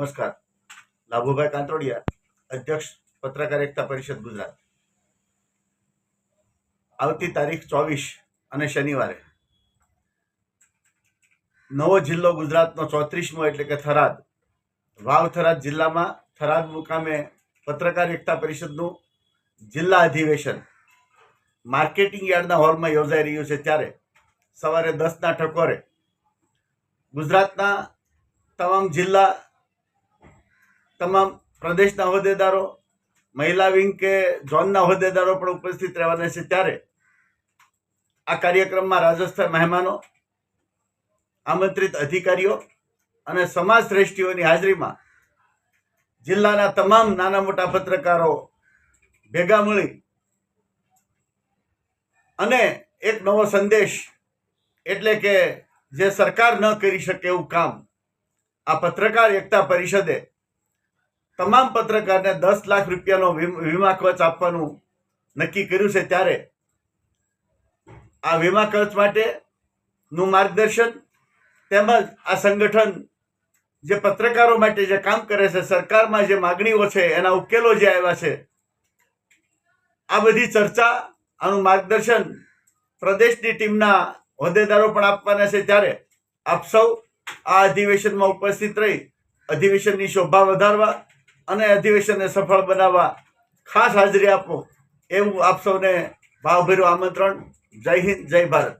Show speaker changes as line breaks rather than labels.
નમસ્કાર. લાભુભાઈ કાંતોડિયા, અધ્યક્ષ પત્રકાર એકતા પરિષદ ગુજરાત. આવતી તારીખ ચોવીસ અને શનિવારે નવો જિલ્લો ગુજરાતનો ચોત્રીસમો એટલે કે થરાદ. વાવ થરાદ જિલ્લામાં થરાદ મુકામે પત્રકાર એકતા પરિષદનું જિલ્લા અધિવેશન માર્કેટિંગ યાર્ડના હોલમાં યોજાઈ રહ્યું છે ત્યારે સવારે દસના ટકોરે ગુજરાતના તમામ જિલ્લા તમામ પ્રદેશના હોદ્દેદારો, મહિલા વિંગ કે ઝોનના હોદ્દેદારો પણ ઉપસ્થિત રહેવાના છે ત્યારે આ કાર્યક્રમમાં રાજસ્થાન મહેમાનો, આમંત્રિત અધિકારીઓ અને સમાજ શ્રેષ્ઠીઓની હાજરીમાં જિલ્લાના તમામ નાના મોટા પત્રકારો ભેગા મળી અને એક નવો સંદેશ એટલે કે જે સરકાર ન કરી શકે એવું કામ આ પત્રકાર એકતા પરિષદે તમામ પત્રકારને દસ લાખ રૂપિયાનો વીમા કવચ આપવાનું નક્કી કર્યું છે ત્યારે આ વીમા કવચ માટેનું માર્ગદર્શન તેમજ આ સંગઠન જે પત્રકારો માટે જે કામ કરે છે, સરકારમાં જે માગણીઓ છે, એના ઉકેલો જે આવ્યા છે, આ બધી ચર્ચા આનું માર્ગદર્શન પ્રદેશની ટીમના હોદ્દેદારો પણ આપવાના છે ત્યારે આપ સૌ આ અધિવેશનમાં ઉપસ્થિત રહી અધિવેશનની શોભા વધારવા અને અધિવેશનને સફળ બનાવવા ખાસ હાજરી આપો. એવું આપ સૌને ભાવભેરું આમંત્રણ. જય હિન્દ, જય ભારત.